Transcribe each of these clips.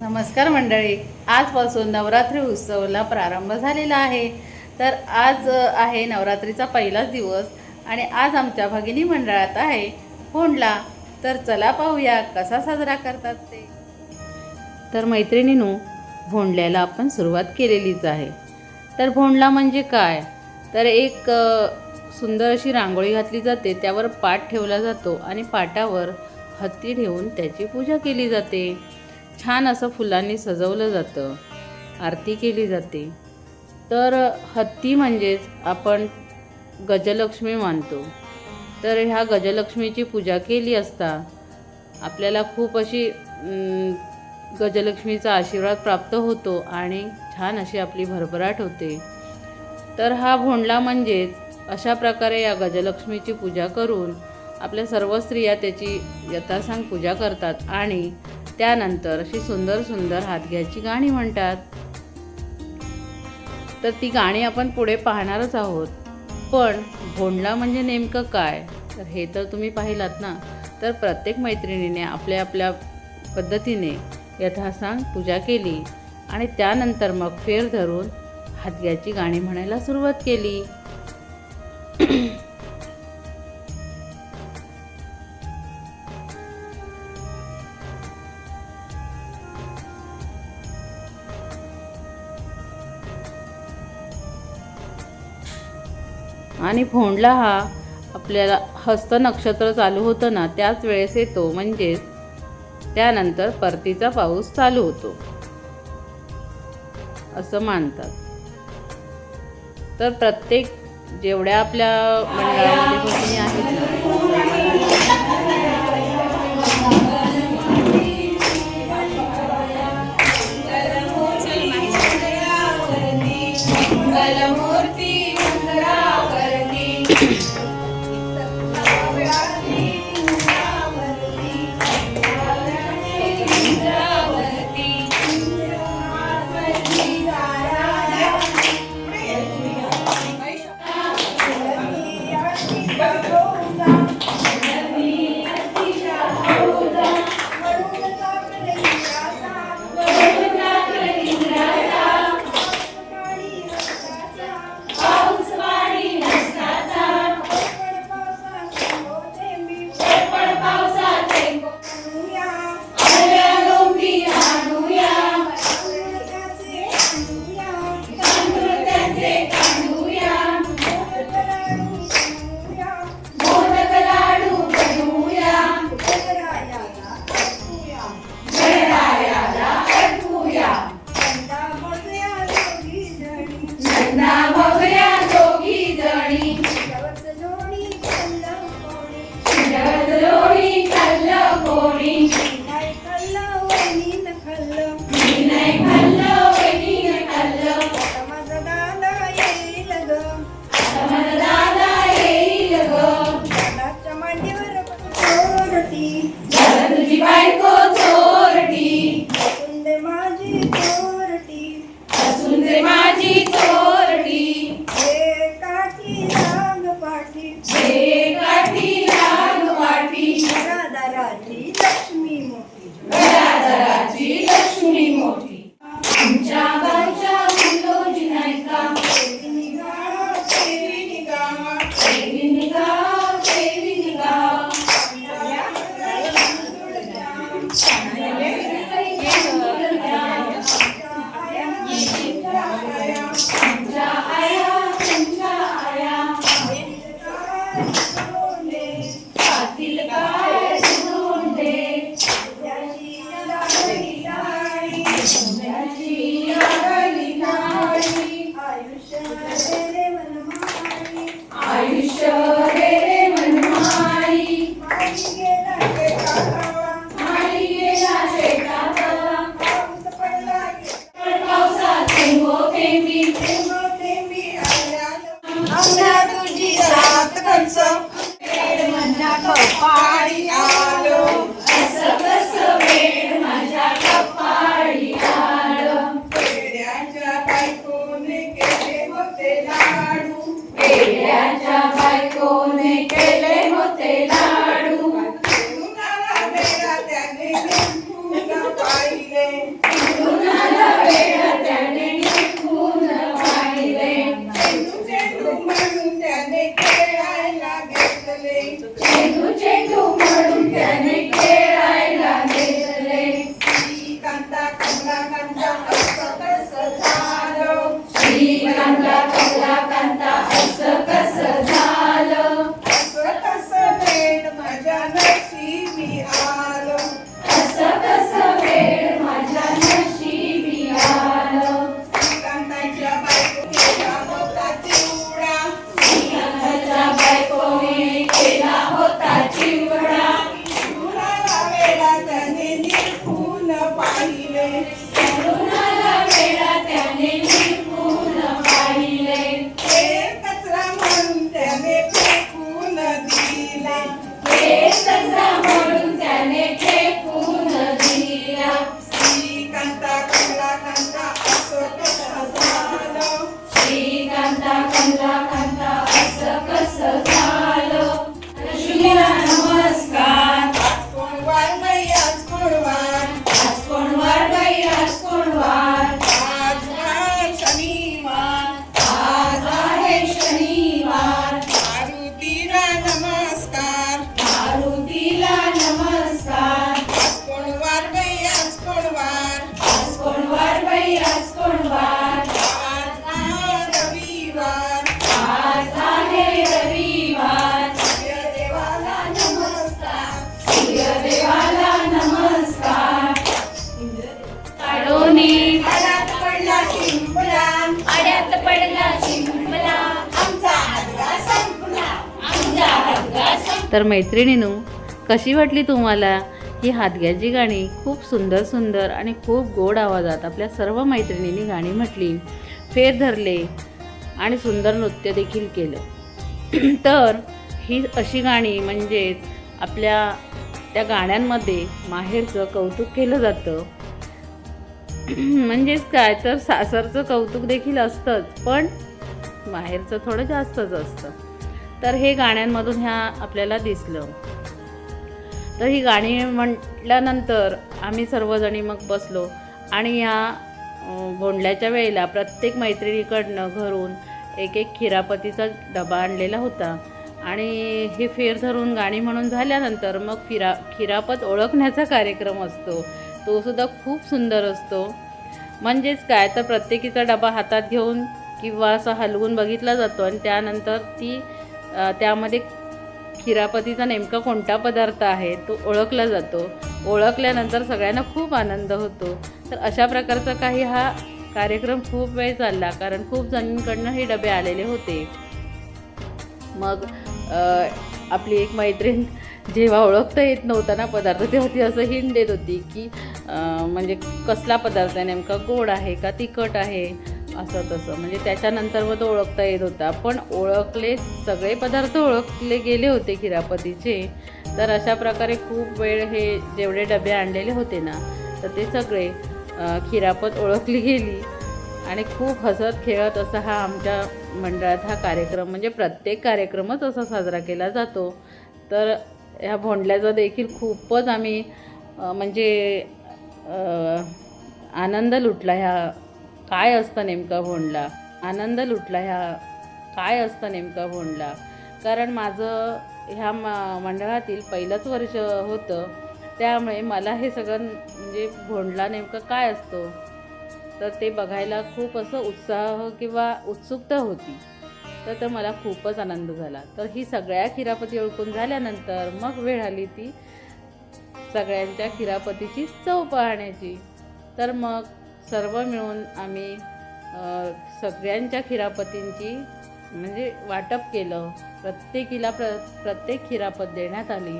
नमस्कार मंडळी. आजपासून नवरात्री उत्सवला प्रारंभ झालेला आहे. तर आज आहे नवरात्रीचा पहिलाच दिवस आणि आज आमच्या भगिनी मंडळात आहे फोंडला तर चला पाहूया कसा साजरा करतात ते. तर मैत्रिणीनो भोंडल्याला आपण सुरुवात केलेलीच आहे. तर भोंडला म्हणजे काय? तर एक सुंदर अशी रांगोळी घातली जाते त्यावर पाट ठेवला जातो आणि पाटावर हत्ती ठेवून त्याची पूजा केली जाते. छान असं फुलांनी सजवलं जातं आरती केली जाते. तर हत्ती म्हणजेच आपण गजलक्ष्मी मानतो. तर ह्या गजलक्ष्मीची पूजा केली असता आपल्याला खूप अशी गजलक्ष्मीचा आशीर्वाद प्राप्त होतो आणि छान अशी आपली भरभराट होते. तर हा भोंडला म्हणजेच अशा प्रकारे या गजलक्ष्मीची पूजा करून आपल्या सर्व स्त्रिया त्याची यथासांग पूजा करतात आणि त्यानंतर अशी सुंदर सुंदर हातघ्याची गाणी म्हणतात. तर ती गाणी आपण पुढे पाहणारच आहोत. पण भोंडला म्हणजे नेमकं काय? तर हे तर तुम्ही पाहिलात ना? तर प्रत्येक मैत्रिणीने आपल्या आपल्या पद्धतीने यथासांग पूजा केली आणि त्यानंतर मग फेर धरून हातग्याची गाणी म्हणायला सुरुवात केली. आणि भोंडला हा आपल्याला हस्त नक्षत्र चालू होतं ना त्याच वेळेस येतो. म्हणजेच त्यानंतर परतीचा पाऊस चालू होतो. असं मानतात. तर प्रत्येक जेवढ्या आपल्या मंडळामध्ये आहेत ना तर मैत्रिणीनू कशी वाटली तुम्हाला ही हादग्याची गाणी? खूप सुंदर सुंदर आणि खूप गोड आवाजात आपल्या सर्व मैत्रिणींनी गाणी म्हटली फेर धरले आणि सुंदर नृत्य देखील केलं. तर ही अशी गाणी म्हणजेच आपल्या त्या गाण्यांमध्ये माहेरचं कौतुक केलं जातं. म्हणजेच काय? तर सासरचं कौतुक देखील असतंच पण माहेरचं थोडं जास्तच असतं. तर हे गाण्यांमधून ह्या आपल्याला दिसलं. तर ही गाणी म्हटल्यानंतर आम्ही सर्वजणी मग बसलो आणि या अं, भोंडल्याच्या वेळेला प्रत्येक मैत्रिणीकडनं घरून एक एक खिरापतीचा डबा आणलेला होता. आणि हे फेर धरून गाणी म्हणून झाल्यानंतर मग फिरा खिरापत ओळखण्याचा कार्यक्रम असतो. तो सुद्धा खूप सुंदर असतो. म्हणजेच काय? तर प्रत्येकीचा डबा हातात घेऊन किंवा असा हलवून बघितला जातो आणि त्यानंतर ती त्यामध्ये खिरापतीचा नेमका कोणता पदार्थ आहे तो ओळखला जातो. ओळखल्यानंतर सगळ्यांना खूप आनंद होतो. तर अशा प्रकारचा काही हा कार्यक्रम खूप वेळ चालला कारण खूप जणींकडनं हे डबे आलेले होते. मग आपली एक मैत्रीण जेव्हा ओळखता येत नव्हता ना पदार्थ तेव्हा ती असं हिंट देत होती की म्हणजे कसला पदार्थ आहे नेमका गोड आहे का तिखट आहे? असं तसं. म्हणजे त्याच्यानंतर मग तो ओळखता येत होता. पण ओळखले सगळे पदार्थ ओळखले गेले होते खिरापतीचे. तर अशा प्रकारे खूप वेळ हे जेवढे डबे आणलेले होते ना तर ते सगळे खिरापत ओळखली गेली. आणि खूप हसत खेळत असा हा आमच्या मंडळात हा कार्यक्रम म्हणजे प्रत्येक कार्यक्रमच असा साजरा केला जातो. तर ह्या भोंडल्याचा देखील खूपच आम्ही म्हणजे आनंद लुटला ह्या काय असतं नेमका भोंडला? आनंद लुटला ह्या काय असतं नेमका भोंडला? कारण माझं ह्या म मंडळातील पहिलंच वर्ष होतं त्यामुळे मला हे सगळं म्हणजे भोंडला नेमकं काय असतो? तर ते बघायला खूप असं उत्साह किंवा उत्सुकता होती. तर तर मला खूपच आनंद झाला. तर ही सगळ्या खिरापती ओळखून झाल्यानंतर मग वेळ आली ती सगळ्यांच्या खिरापतीची चव पाहण्याची. तर मग सर्व मिळून आम्ही सगळ्यांच्या खिरापतींची म्हणजे वाटप केलं. प्रत्येकीला प्र प्रत्येक खिरापत देण्यात आली.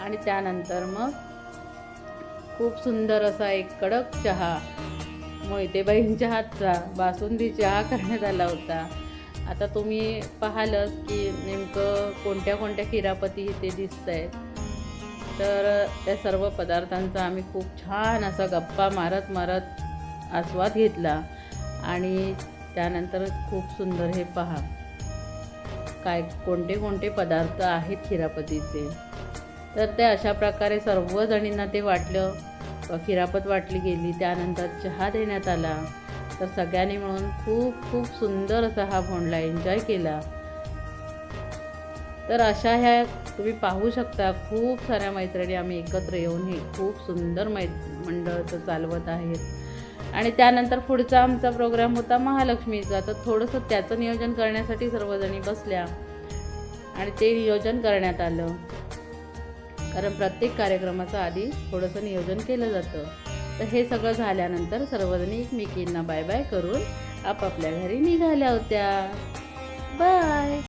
आणि त्यानंतर मग खूप सुंदर असा एक कडक चहा मोहितेबाईंच्या हातचा बासुंदी चहा करण्यात आला होता. आता तुम्ही पाहालच की नेमकं कोणत्या कोणत्या खिरापती इथे दिसत आहेत तर त्या सर्व पदार्थांचा आम्ही खूप छान असा गप्पा मारत मारत आस्वाद घेतला आणि त्यानंतर खूप सुंदर हे पहा. काय कोणते कोणते पदार्थ आहेत खिरापतीचे? तर ते अशा प्रकारे सर्वजणींना ते वाटलं. खिरापत वाटली गेली. त्यानंतर चहा देण्यात आला. तर सगळ्यांनी मिळून खूप खूप सुंदर असा हा भोंडला एन्जॉय केला. तर अशा ह्या तुम्ही पाहू शकता खूप साऱ्या मैत्रिणी आम्ही एकत्र येऊन हे खूप सुंदर मै मंडळ चालवत आहेत. आणि त्यानंतर पुढचा आमचा प्रोग्राम होता महालक्ष्मीचा. तर थोडंसं त्याचं नियोजन करण्यासाठी सर्वजणी बसल्या आणि ते नियोजन करण्यात आलं. कारण प्रत्येक कार्यक्रमाचं आधी थोडंसं नियोजन केलं जातं. तर हे सगळं झाल्यानंतर सर्वजणी एकमेकींना बाय बाय करून आपापल्या घरी निघाल्या होत्या. बाय